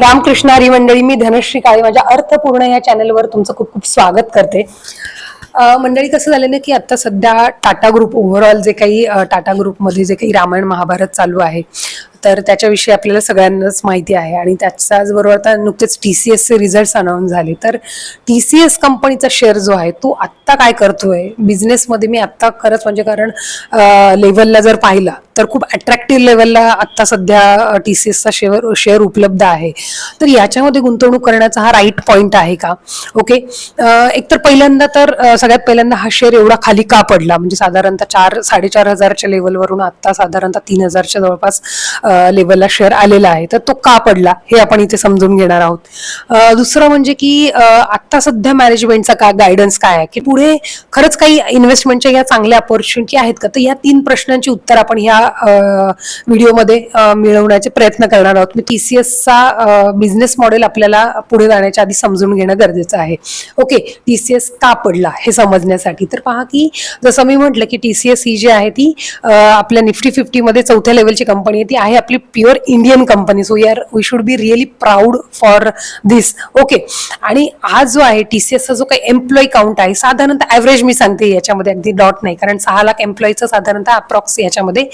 रामकृष्ण हरी मंडळी मी धनश्री काळे माझ्या अर्थपूर्ण या चॅनलवर तुमचं खूप खूप स्वागत करते. मंडळी कसं झालं ना की आता सध्या टाटा ग्रुप ओव्हरऑल जे काही टाटा ग्रुपमध्ये जे काही रामायण महाभारत चालू आहे तर त्याच्याविषयी आपल्याला सगळ्यांनाच माहिती आहे आणि त्याच्याचबरोबर आता नुकतेच टी सी एसचे रिझल्ट्स अनाऊन्स झाले. तर टी सी एस कंपनीचा शेअर जो आहे तो आत्ता काय करतोय? बिझनेसमध्ये मी आत्ता खरंच म्हणजे कारण लेवलला जर पाहिला तर खूप अट्रॅक्टिव्ह लेवलला आत्ता सध्या टी सी एसचा शेअर शेअर उपलब्ध आहे. तर याच्यामध्ये गुंतवणूक करण्याचा हा राईट पॉईंट आहे का? ओके एकतर पहिल्यांदा तर सगळ्यात पहिल्यांदा हा शेअर एवढा खाली का पडला? म्हणजे साधारणतः चार साडेचार हजारच्या लेवलवरून आत्ता साधारणतः तीन हजारच्या जवळपास लेवलला शेअर आलेला आहे. तर तो का पडला? हे आपण इथे समजून घेणार आहोत. दुसरं म्हणजे की आत्ता सध्या मॅनेजमेंटचा का गायडन्स काय आहे? की पुढे खरंच काही इन्व्हेस्टमेंटच्या या चांगल्या ऑपॉर्च्युनिटी आहेत का? तर या तीन प्रश्नांची उत्तर आपण ह्या व्हिडिओमध्ये मिळवण्याचे प्रयत्न करणार आहोत. मी टी सी एसचा बिझनेस मॉडेल आपल्याला पुढे जाण्याच्या आधी समजून घेणं गरजेचं आहे. ओके टी सी एस का पडला हे समजण्यासाठी? तर पहा की जसं मी म्हटलं की टी सी एस ही जी आहे ती आपल्या निफ्टी फिफ्टीमध्ये चौथ्या लेवलची कंपनी आहे. ती आहे आपली प्युअर इंडियन कंपनी सो यार we should be really proud for this okay आणि हा जो आहे टी सी एसचा जो काही एम्प्लॉई काउंट आहे साधारणतः ॲव्हरेज मी सांगते याच्यामध्ये अगदी डॉट नाही. कारण सहा लाख एम्प्लॉईचं साधारणतः अप्रॉक्स याच्यामध्ये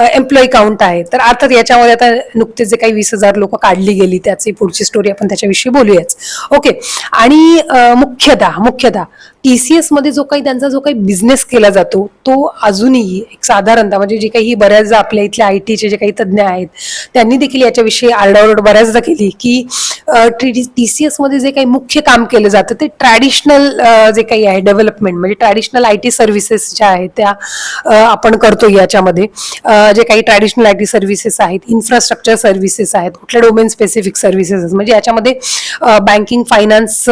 एम्प्लॉई काउंट आहे. तर अर्थात याच्यामध्ये आता नुकतेच जे काही वीस हजार लोक काढली गेली त्याची पुढची स्टोरी आपण त्याच्याविषयी बोलूयाच. ओके आणि मुख्यतः मुख्यतः मध्ये जो काही त्यांचा जो काही बिझनेस केला जातो तो अजूनही एक साधारणतः म्हणजे जे काही बऱ्याचदा आपल्या इथल्या आय टीचे जे काही तज्ज्ञ आहेत त्यांनी देखील याच्याविषयी आरडाओरड बऱ्याचदा केली की टी सी एसमध्ये जे काही मुख्य काम केलं जातं ते ट्रॅडिशनल जे काही आहे डेव्हलपमेंट म्हणजे ट्रॅडिशनल आय टी सर्व्हिसेस ज्या आहेत त्या आपण करतो याच्यामध्ये. जे काही ट्रॅडिशनल आय टी सर्व्हिसेस आहेत इन्फ्रास्ट्रक्चर सर्व्हिसेस आहेत कुठल्या डोमेन स्पेसिफिक सर्व्हिसेस म्हणजे याच्यामध्ये बँकिंग फायनान्स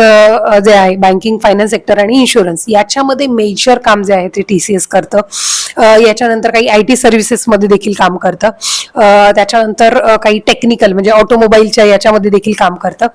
जे आहे बँकिंग फायनान्स सेक्टर आणि इन्शुरन्स याच्यामध्ये मेजर काम जे आहे ते टी सी एस करतं. याच्यानंतर काही आय टी सर्व्हिसेसमध्ये देखील काम करतं. त्याच्यानंतर काही टेक्निकल म्हणजे ऑटोमोबाईलच्या याच्यामध्ये देखील काम करतं.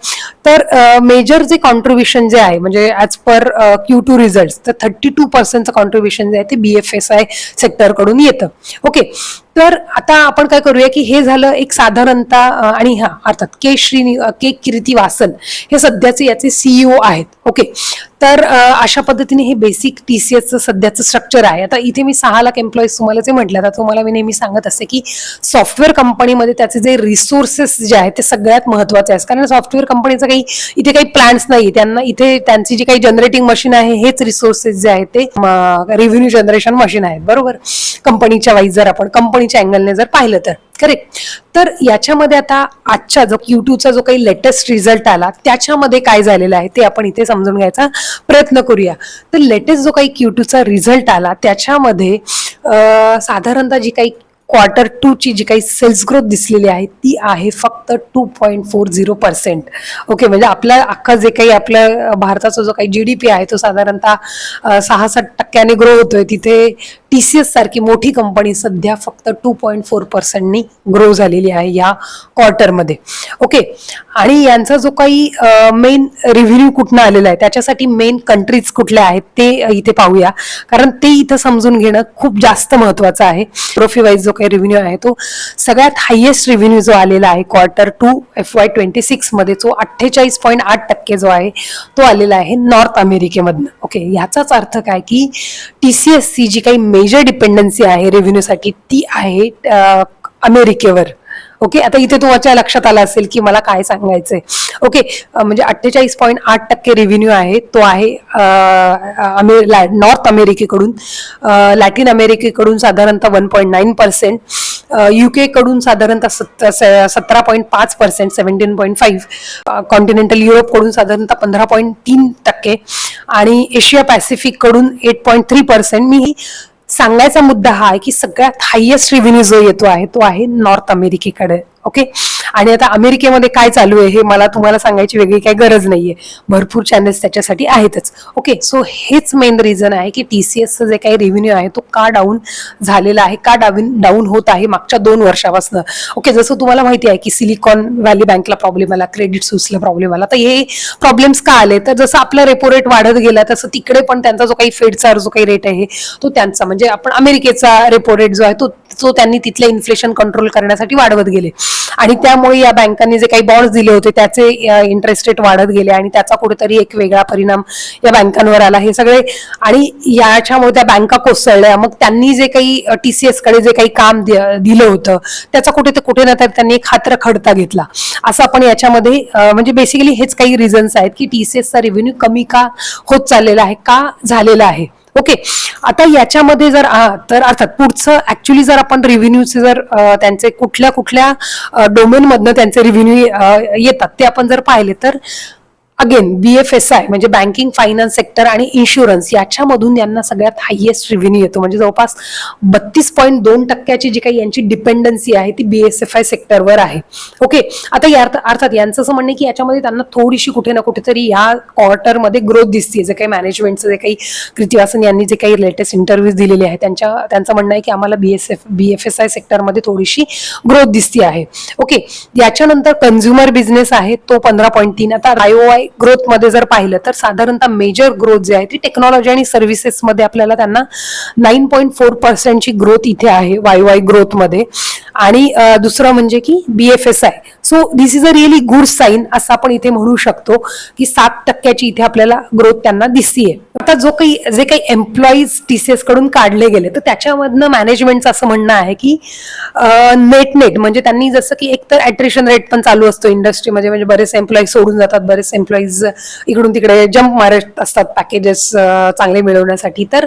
तर मेजर जे कॉन्ट्रीब्युशन जे आहे म्हणजे as per Q two result तर थर्टी टू पर्सेंटचं कॉन्ट्रीब्युशन जे आहे ते बी एफ एस आय सेक्टरकडून येतं. ओके तर आता आपण काय करूया की हे झालं एक साधारणता आणि हा अर्थात के श्रीनि के कीर्ती वासन हे सध्याचे याचे सीईओ आहेत. ओके तर अशा पद्धतीने हे बेसिक टी सी एसचं सध्याचं स्ट्रक्चर आहे. आता इथे मी सहा लाख एम्प्लॉईज तुम्हाला जे म्हटलं आता तुम्हाला मी नेहमी सांगत असते की सॉफ्टवेअर कंपनीमध्ये त्याचे जे रिसोर्सेस जे आहेत ते सगळ्यात महत्त्वाचे आहेत. कारण सॉफ्टवेअर कंपनीचं काही इथे काही प्लॅन्स नाही. त्यांना इथे त्यांची जी काही जनरेटिंग मशीन आहे हेच रिसोर्सेस जे आहेत ते रेव्हेन्यू जनरेशन मशीन आहेत. बरोबर? कंपनीच्या वाईज जर आपण कंपनीच्या अँगलने जर पाहिलं तर. करेक्ट तर याच्यामध्ये आता आजच्या जो क्यू टूचा जो काही लेटेस्ट रिझल्ट आला त्याच्यामध्ये काय झालेलं आहे ते आपण इथे समजून घ्यायचा प्रयत्न करूया. तर लेटेस्ट जो काही क्यू टूचा रिझल्ट आला त्याच्यामध्ये साधारणतः जी काही क्वार्टर टूची जी काही सेल्स ग्रोथ दिसलेली आहे ती आहे फक्त two point four zero percent okay म्हणजे आपला अख्खा जे काही आपल्या भारताचा जो काही जी डी पी आहे तो साधारणतः अं, सहासष्ट टक्क्याने ग्रो होतोय. तिथे टी सी एस सारखी मोठी कंपनी सध्या फक्त टू पॉईंट फोर पर्सेंटनी ग्रो झालेली आहे या क्वार्टरमध्ये ओके आणि यांचा जो काही मेन रिव्हेन्यू कुठनं आलेला आहे त्याच्यासाठी मेन कंट्रीज कुठल्या आहेत ते इथे पाहूया. कारण ते इथं समजून घेणं खूप जास्त महत्वाचं आहे. ट्रॉफी वाईज जो काही रिव्हेन्यू आहे तो सगळ्यात हायेस्ट रिव्हेन्यू जो आलेला आहे quarter two F Y twenty सिक्समध्ये जो अठ्ठेचाळीस पॉईंट आठ टक्के जो आहे तो आलेला आहे नॉर्थ अमेरिकेमधनं ओके याचाच अर्थ काय की टी सी एस सी जी काही मेजर डिपेंडन्सी आहे रेव्हेन्यूसाठी ती आहे अमेरिकेवर. ओके आता इथे तुमच्या लक्षात आलं असेल की मला काय सांगायचंय. ओके म्हणजे अठ्ठेचाळीस पॉईंट आठ टक्के रेव्हेन्यू आहे तो आहे नॉर्थ अमेरिकेकडून लॅटिन अमेरिकेकडून साधारणतः one point nine percent UK कडून साधारणतः स- सतरा पॉईंट पाच percent seventeen point five continental युरोपकडून साधारणतः पंधरा पॉईंट तीन टक्के. आणि एशिया पॅसिफिककडून एट पॉईंट थ्री पर्सेंट मी सांगायचा मुद्दा हा आहे की सगळ्यात हायेस्ट रेव्हेन्यू जो येतो आहे तो आहे नॉर्थ अमेरिकेकडे ओके आणि आता अमेरिकेमध्ये काय चालू आहे हे मला तुम्हाला सांगायची वेगळी काही गरज नाहीये. भरपूर चॅनल्स त्याच्यासाठी आहेतच. ओके सो हेच मेन रिझन आहे की टी सी एसचं जे काही रेव्हेन्यू आहे तो का डाऊन झालेला आहे का डाऊन डाऊन होत आहे मागच्या दोन वर्षापासून? ओके जसं तुम्हाला माहिती आहे की सिलिकॉन व्हॅली बँकला प्रॉब्लेम आला क्रेडिट सुसला प्रॉब्लेम आला. तर हे प्रॉब्लेम्स का आले? तर जसं आपला रेपो रेट वाढत गेला तसं तिकडे पण त्यांचा जो काही फेडचा जो काही रेट आहे तो त्यांचा म्हणजे आपण अमेरिकेचा रेपो रेट जो आहे तो तो त्यांनी तिथले इन्फ्लेशन कंट्रोल करण्यासाठी वाढवत गेले. आणि त्यामुळे या बँकांनी जे काही बॉन्ड्स दिले होते त्याचे इंटरेस्ट रेट वाढत गेले आणि त्याचा कुठेतरी एक वेगळा परिणाम या बँकांवर आला. हे सगळे आणि याच्यामुळे त्या बँका कोसळल्या. मग त्यांनी जे काही टीसीएसकडे जे काही काम दि- दिलं होतं त्याचा कुठे ते कुठे ना तर त्यांनी एक हात्र खडता घेतला. असं आपण याच्यामध्ये म्हणजे बेसिकली हेच काही रिझन्स आहेत की टीसीएसचा रेव्हेन्यू कमी का होत चाललेला आहे का झालेला आहे. ओके. आता याच्यामध्ये जर तर अर्थात पुढचं ऍक्च्युली जर आपण रेव्हेन्यूचे जर त्यांचे कुठल्या कुठल्या डोमेन मधनं त्यांचे रेव्हेन्यू येतात ते आपण जर पाहिले तर again B F S I म्हणजे बँकिंग फायनान्स सेक्टर आणि इन्शुरन्स याच्यामधून यांना सगळ्यात हायएस्ट रेव्हेन्यू येतो. म्हणजे जवळपास बत्तीस पॉईंट दोन टक्क्याची जी काही यांची डिपेंडन्सी आहे ती बी एस एफ आय सेक्टरवर आहे. ओके आता या अर्थ- अर्थात यांचं असं म्हणणं आहे की याच्यामध्ये त्यांना थोडीशी कुठे ना कुठेतरी या क्वार्टरमध्ये ग्रोथ दिसते जे काही मॅनेजमेंटचं जे काही कृतिवासन यांनी जे काही लेटेस्ट इंटरव्ह्यूज दिलेले आहेत त्यांच्या त्यांचं म्हणणं आहे की आम्हाला B S F B F S I सेक्टरमध्ये थोडीशी ग्रोथ दिसते आहे. ओके याच्यानंतर कन्झ्युमर बिझनेस आहे तो पंधरा पॉईंट तीन. आता आय ग्रोथमध्ये जर पाहिलं तर साधारणतः मेजर ग्रोथ जी आहे ती टेक्नॉलॉजी आणि सर्व्हिसेस मध्ये आपल्याला त्यांना नाईन पॉईंट फोर पर्सेंटची ग्रोथ इथे आहे वाय वाय ग्रोथमध्ये. आणि दुसरं म्हणजे की B F S I so this is a really good sign असं आपण इथे म्हणू शकतो की सात टक्क्याची इथे आपल्याला ग्रोथ त्यांना दिसतीये. आता जो काही जे काही एम्प्लॉईज टीसीएसकडून काढले गेले तर त्याच्यामधनं मॅनेजमेंटचं असं म्हणणं आहे की नेट नेट म्हणजे त्यांनी जसं की एक तर ॲट्रेशन रेट पण चालू असतो इंडस्ट्रीमध्ये म्हणजे बरेच एम्प्लॉईज सोडून जातात बरेच एम्प्लॉईज इकडून तिकडे जम्प मारत असतात पॅकेजेस चांगले मिळवण्यासाठी. तर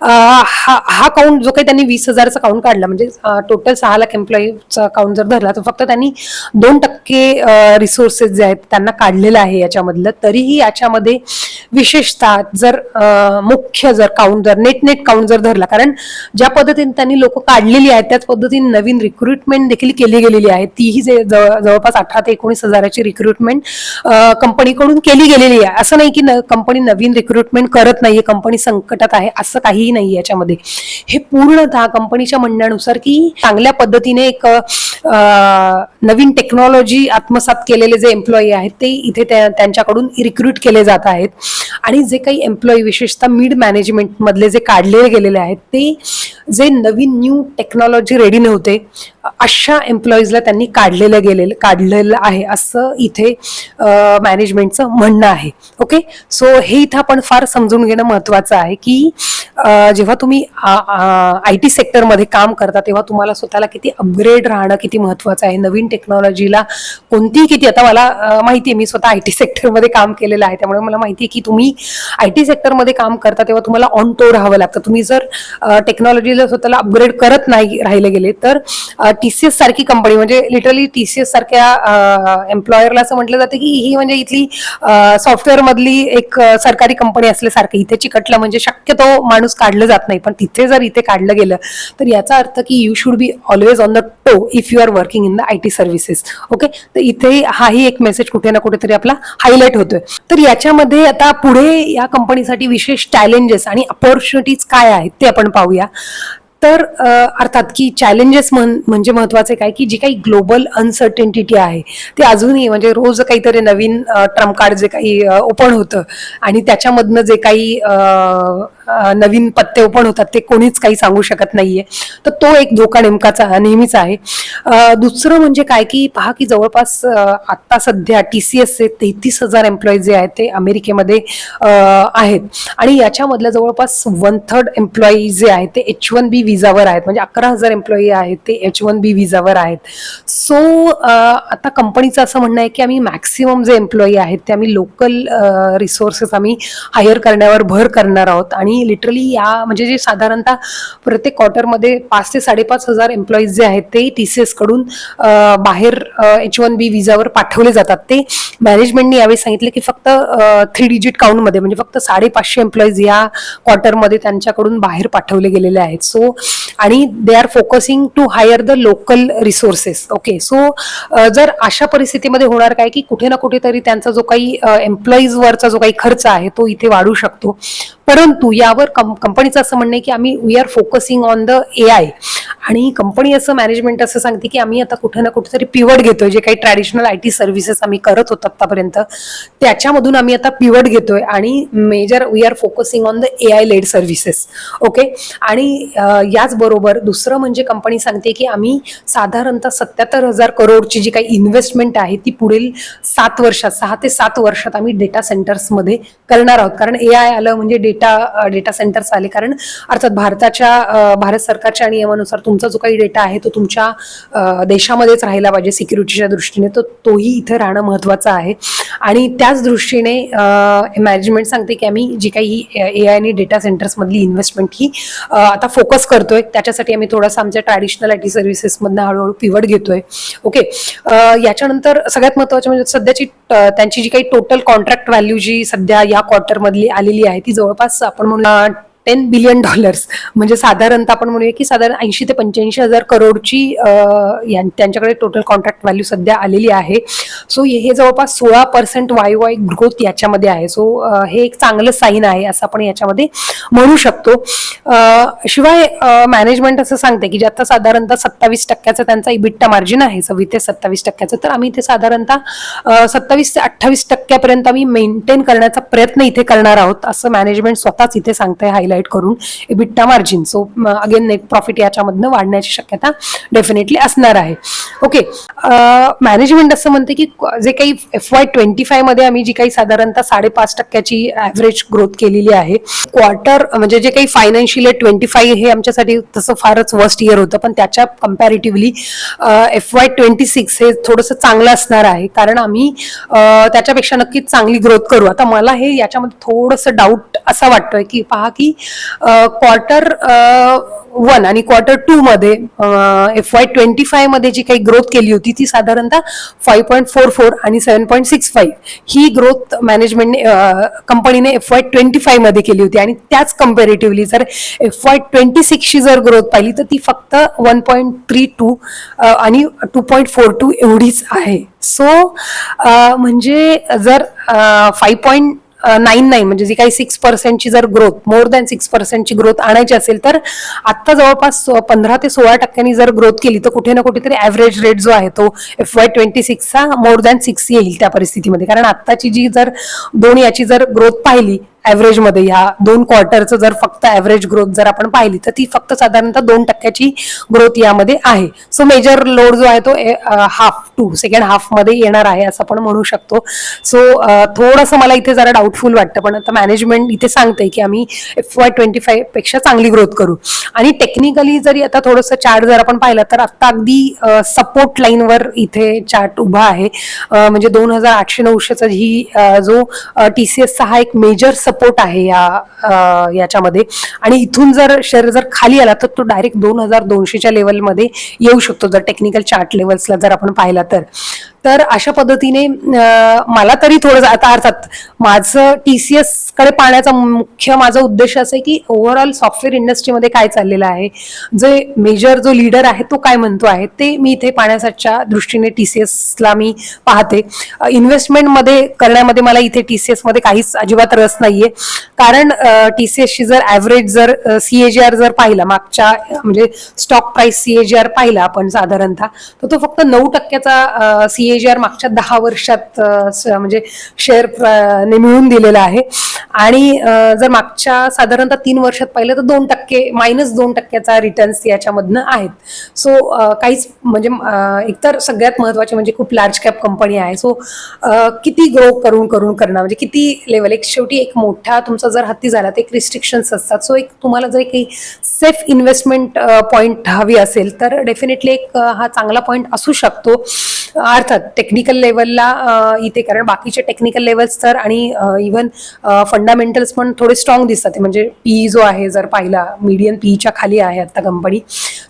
हा हा काउंट जो काही त्यांनी वीस हजारचा काउंट काढला म्हणजे टोटल सहा लाख एम्प्लॉईचा काउंट जर धरला तर फक्त त्यांनी दोन टक्के रिसोर्सेस जे आहेत त्यांना काढलेलं आहे याच्यामधलं. तरीही याच्यामध्ये विशेषतः जर मुख्य जर काउंट जर नेट नेट काउंट जर धरला कारण ज्या पद्धतीने त्यांनी लोक काढलेली आहेत त्याच पद्धतीने नवीन रिक्रुटमेंट देखील केली गेलेली आहे. तीही जे जवळ- जवळपास अठरा ते एकोणीस हजाराची रिक्रुटमेंट कंपनीकडून केली गेलेली आहे. असं नाही की कंपनी नवीन रिक्रुटमेंट करत नाहीये कंपनी संकटात आहे असं काहीही नाही याच्यामध्ये. हे पूर्णतः कंपनीच्या म्हणण्यानुसार की चांगल्या पद्धतीने एक नवीन टेक्नॉलॉजी आत्मसात केलेले जे एम्प्लॉई आहेत ते इथे त्या- त्यांच्याकडून रिक्रूट केले जात आहेत. आणि जे काही एम्प्लॉई विशेषतः मिड मॅनेजमेंट मधले जे काढले गेलेले आहेत ते जे नवीन न्यू टेक्नॉलॉजी रेडी नव्हते अशा एम्प्लॉईजला त्यांनी काढलेलं गेलेलं काढलेलं आहे असं इथे मॅनेजमेंटचं म्हणणं आहे. ओके सो हे इथं आपण फार समजून घेणं महत्वाचं आहे की जेव्हा तुम्ही आय टी सेक्टरमध्ये काम करता तेव्हा तुम्हाला स्वतःला किती अपग्रेड राहणं किती महत्वाचं आहे? नवीन टेक्नॉलॉजीला कोणतीही किती आता मला माहिती आहे मी स्वतः आय टी सेक्टरमध्ये काम केलेलं आहे त्यामुळे मला माहिती आहे की तुम्ही आय टी सेक्टरमध्ये काम करता तेव्हा तुम्हाला ऑन टो राहावं लागतं. तुम्ही जर टेक्नॉलॉजीला स्वतःला अपग्रेड करत नाही राहिले गेले तर टी सी एस सारखी कंपनी म्हणजे लिटरली टी सी एस सारख्या एम्प्लॉयरला असं म्हटलं जातं की ही म्हणजे इथली सॉफ्टवेअरमधली एक सरकारी कंपनी असल्यासारखी इथे चिकटलं म्हणजे शक्यतो माणूस काढलं जात नाही. पण तिथे जर इथे काढलं गेलं तर याचा अर्थ की you should be always on the toe if you are working in the I T services okay तर इथे हाही एक मेसेज कुठे ना कुठेतरी आपला हायलाईट होतोय. तर याच्यामध्ये आता पुढे या कंपनीसाठी विशेष चॅलेंजेस आणि अपॉर्च्युनिटीज काय आहेत ते आपण पाहूया. तर अर्थात की चॅलेंजेस म्हणजे महत्त्वाचे काय? की जी काही ग्लोबल अनसर्टेनिटी आहे ते अजूनही म्हणजे रोज काहीतरी नवीन ट्रम्प कार्ड जे काही ओपन होतं आणि त्याच्यामधनं जे काही नवीन पत्ते ओपन होतात ते कोणीच काही सांगू शकत नाहीये. तर तो एक धोका नेमकाचा नेहमीच आहे. दुसरं म्हणजे काय की पहा की जवळपास आत्ता सध्या टी सी एसचे तेहतीस हजार एम्प्लॉईज जे आहेत ते अमेरिकेमध्ये आहेत. आणि याच्यामधल्या जवळपास वन थर्ड एम्प्लॉई जे आहेत ते एच वन बी विजावर आहेत. म्हणजे अकरा हजार एम्प्लॉई आहेत ते एच वन बी विजावर आहेत. सो आता कंपनीचं असं म्हणणं आहे की आम्ही मॅक्सिमम जे एम्प्लॉई आहेत ते आम्ही लोकल रिसोर्सेस आम्ही हायर करण्यावर भर करणार आहोत. आणि लिटरली या म्हणजे जे साधारणतः प्रत्येक क्वार्टरमध्ये पाच ते साडेपाच हजार एम्प्लॉईज जे आहेत ते टी सी एसकडून बाहेर एच वन बी विजावर पाठवले जातात. ते मॅनेजमेंटने यावेळी सांगितले की फक्त थ्री डिजिट काउंटमध्ये म्हणजे फक्त साडेपाचशे एम्प्लॉईज या क्वार्टरमध्ये त्यांच्याकडून बाहेर पाठवले गेलेले आहेत. सो आणि they are focusing to hire the local resources okay so जर अशा परिस्थितीमध्ये होणार काय की कुठे ना कुठेतरी त्यांचा जो काही एम्प्लॉईजवरचा जो काही खर्च आहे तो इथे वाढू शकतो. परंतु यावर कं कंपनीचं असं म्हणणं आहे की आम्ही we are focusing on the A I आणि कंपनी असं मॅनेजमेंट असं सांगते की आम्ही आता कुठे ना कुठेतरी पिवट घेतोय. जे काही ट्रॅडिशनल आय टी सर्व्हिसेस आम्ही करत होतो आतापर्यंत त्याच्यामधून आम्ही आता पिवट घेतोय. आणि major we are focusing on the A I led services okay आणि याचबरोबर दुसरं म्हणजे कंपनी सांगते की आम्ही साधारणतः सत्याहत्तर हजार करोडची जी काही इन्व्हेस्टमेंट आहे ती पुढील सात वर्षात सहा ते सात वर्षात आम्ही डेटा सेंटर्समध्ये करणार आहोत. कारण ए आय आलं म्हणजे डेटा डेटा डेटा सेंटर्स आले. कारण अर्थात भारताच्या भारत सरकारच्या नियमानुसार तुमचा जो काही डेटा आहे तो तुमच्या देशामध्येच राहिला पाहिजे सिक्युरिटीच्या दृष्टीने. तर तोही इथे राहणं महत्वाचं आहे. आणि त्याच दृष्टीने मॅनेजमेंट सांगते की आम्ही जी काही ए आय आणि डेटा सेंटर्समधली इन्व्हेस्टमेंट ही आता फोकस करतोय. त्याच्यासाठी आम्ही थोडासा आमच्या ट्रॅडिशनल आय टी सर्व्हिसेसमधनं हळूहळू पिवट घेतोय. ओके याच्यानंतर सगळ्यात महत्वाचं म्हणजे सध्याची त्यांची जी काही टोटल कॉन्ट्रॅक्ट व्हॅल्यू जी सध्या या क्वार्टरमधली आलेली आहे ती जवळपास आपण म्हणून टेन बिलियन डॉलर्स म्हणजे साधारणतः आपण म्हणूया की साधारण ऐंशी ते पंच्याऐंशी हजार करोडची यां- त्यांच्याकडे टोटल कॉन्ट्रॅक्ट व्हॅल्यू सध्या आलेली आहे. सो हे जवळपास सोळा पर्सेंट वाय वाय ग्रोथ याच्यामध्ये आहे. सो हे एक चांगलं साईन आहे असं आपण याच्यामध्ये म्हणू शकतो. शिवाय मॅनेजमेंट असं सांगते की जे आता साधारणतः सत्तावीस टक्क्याचं त्यांचा इबिट्टा मार्जिन आहे सव्वीस ते सत्तावीस टक्क्याचं तर आम्ही ते साधारणतः सत्तावीस ते अठ्ठावीस टक्क्यापर्यंत आम्ही मेंटेन करण्याचा प्रयत्न इथे करणार आहोत असं मॅनेजमेंट स्वतःच इथे सांगते हायलाइट करून EBITDA margin so again net profit याच्यामधनं वाढण्याची शक्यता डेफिनेटली असणार आहे. ओके मॅनेजमेंट असं म्हणते की जे काही एफ वाय ट्वेंटी फायमध्ये आम्ही जी काही साधारणतः साडेपाच टक्क्याची ऍव्हरेज ग्रोथ केलेली आहे क्वार्टर म्हणजे जे काही फायनान्शियल ट्वेंटी फाय हे आमच्यासाठी तसं फारच वर्स्ट इयर होतं. पण त्याच्या comparatively F Y twenty six हे थोडंसं चांगलं असणार आहे. कारण आम्ही त्याच्यापेक्षा नक्कीच चांगली ग्रोथ करू. आता मला हे याच्यामध्ये थोडंसं डाऊट असा वाटतोय की पहा की क्वार्टर वन आणि क्वार्टर टू मध्ये एफ वाय ट्वेंटी फायमध्ये जी काही ग्रोथ केली होती ती साधारणतः फाईव्ह पॉईंट फोर फोर आणि सेव्हन पॉईंट सिक्स फाईव्ह ही ग्रोथ मॅनेजमेंटने कंपनीने एफ वाय ट्वेंटी फायमध्ये केली होती. आणि त्याच कम्पेरेटिव्हली जर एफ वाय ट्वेंटी सिक्सची जर ग्रोथ पाहिली तर ती फक्त वन पॉईंट थ्री टू आणि टू पॉईंट फोर टू एवढीच आहे. सो म्हणजे जर फाईव्ह पॉईंट नाईन नाईन म्हणजे जी काही सिक्स पर्सेंटची जर ग्रोथ मोर दॅन सिक्स पर्सेंटची ग्रोथ आणायची असेल तर आत्ता जवळपास पंधरा ते सोळा टक्क्यांनी जर ग्रोथ केली तर कुठे ना कुठेतरी ॲव्हरेज रेट जो आहे तो एफ वाय ट्वेंटी सिक्सचा मोर दॅन सिक्स येईल त्या परिस्थितीमध्ये. कारण आत्ताची जी जर दोन याची जर ग्रोथ पाहिली ॲव्हरेजमध्ये ह्या दोन क्वार्टरचं जर फक्त ॲव्हरेज ग्रोथ जर आपण पाहिली तर ती फक्त साधारणतः दोन टक्क्याची ग्रोथ यामध्ये आहे. सो मेजर लोड जो आहे तो हाफ टू सेकंड हाफमध्ये येणार आहे असं आपण म्हणू शकतो. सो थोडंसं मला इथे जरा डाऊटफुल वाटतं पण आता मॅनेजमेंट इथे सांगते की आम्ही एफ वाय ट्वेंटी फायपेक्षा चांगली ग्रोथ करू. आणि टेक्निकली जरी आता थोडंसं चार्ट जर आपण पाहिलं तर आता अगदी सपोर्ट लाईनवर इथे चार्ट उभा आहे. म्हणजे दोन हजार आठशे नऊशेचा ही जो टी सी एसचा हा एक मेजर सपोर्ट आहे या याच्यामध्ये. आणि इथून जर शेअर जर खाली आला तर तो डायरेक्ट दोन हजार दोनशेच्या लेवलमध्ये येऊ शकतो जर टेक्निकल चार्ट लेवल्सला जर आपण पाहिला तर. तर अशा पद्धतीने मला तरी थोडं आता अर्थात माझं टी सी एसकडे पाहण्याचा मुख्य माझा उद्देश असं आहे की ओव्हरऑल सॉफ्टवेअर इंडस्ट्रीमध्ये काय चाललेलं आहे जे मेजर जो लीडर आहे तो काय म्हणतो आहे ते मी इथे पाहण्याच्या दृष्टीने टी सी एसला मी पाहते. इन्व्हेस्टमेंटमध्ये करण्यामध्ये मला इथे टी सी एसमध्ये काहीच अजिबात रस नाहीये. कारण टी सी एसची जर ॲव्हरेज जर सी ए जी आर जर पाहिला मागच्या म्हणजे stock price C A G R पाहिला आपण साधारणतः तर तो फक्त नऊ टक्क्याचा सी ए जी आर मागच्या दहा वर्षात म्हणजे शेअर ने मिळून दिलेला आहे. आणि जर मागच्या साधारणतः तीन वर्षात पाहिलं तर दोन टक्के मायनस दोन टक्क्याचा रिटर्न्स याच्यामधनं आहेत. सो काहीच म्हणजे एकतर सगळ्यात महत्त्वाचे म्हणजे खूप लार्ज कॅप कंपनी आहे. सो किती ग्रो करून करून करणं म्हणजे किती लेवल एक शेवटी एक मोठा तुमचा जर हत्ती झाला तर एक रिस्ट्रिक्शन्स असतात. सो एक तुम्हाला जर काही सेफ इन्व्हेस्टमेंट पॉईंट हवी असेल तर डेफिनेटली एक हा चांगला पॉईंट असू शकतो. अर्थात टेक्निकल लेवलला इथे कारण बाकीचे टेक्निकल लेवल्स तर आणि इव्हन फंडामेंटल्स पण थोडे स्ट्रॉंग दिसतात. म्हणजे पी जो आहे जर पाहिला मीडियन पीच्या खाली आहे आता कंपनी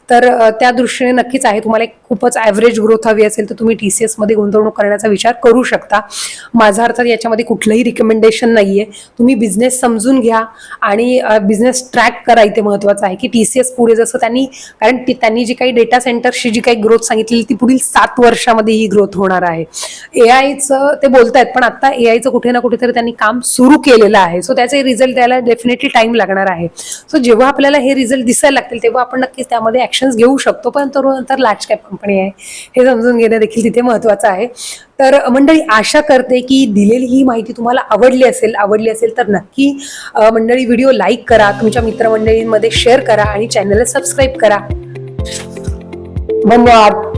तर त्या दृष्टीने नक्कीच आहे. तुम्हाला एक खूपच ॲव्हरेज ग्रोथ हवी असेल तर तुम्ही टी सी एसमध्ये गुंतवणूक करण्याचा विचार करू शकता. माझा अर्थात याच्यामध्ये कुठलंही रिकमेंडेशन नाही आहे तुम्ही बिझनेस समजून घ्या आणि बिझनेस ट्रॅक करा. इथे महत्त्वाचं आहे की टी सी एस पुढे जसं त्यांनी कारण त्यांनी जी काही डेटा सेंटरची जी काही ग्रोथ सांगितलेली ती पुढील सात वर्षामध्ये ही ग्रोथ होणार आहे. ए आयचं ते बोलत आहेत पण आता ए आयचं कुठे ना कुठेतरी त्यांनी काम सुरू केलेलं आहे. सो त्याचे रिझल्ट द्यायला डेफिनेटली टाइम लागणार आहे. सो जेव्हा आपल्याला हे रिझल्ट दिसायला लागतील तेव्हा आपण नक्कीच त्यामध्ये ऍक्शन्स घेऊ शकतो पण तरुण नंतर लार्ज कॅप कंपनी आहे. हे समजून घेणं देखील तिथे महत्वाचं आहे. तर मंडळी आशा करते की दिलेली ही माहिती तुम्हाला आवडली असेल आवडली असेल तर नक्की मंडळी व्हिडिओ लाईक करा तुमच्या मित्रमंडळींमध्ये शेअर करा आणि चॅनलला सबस्क्राईब करा. धन्यवाद.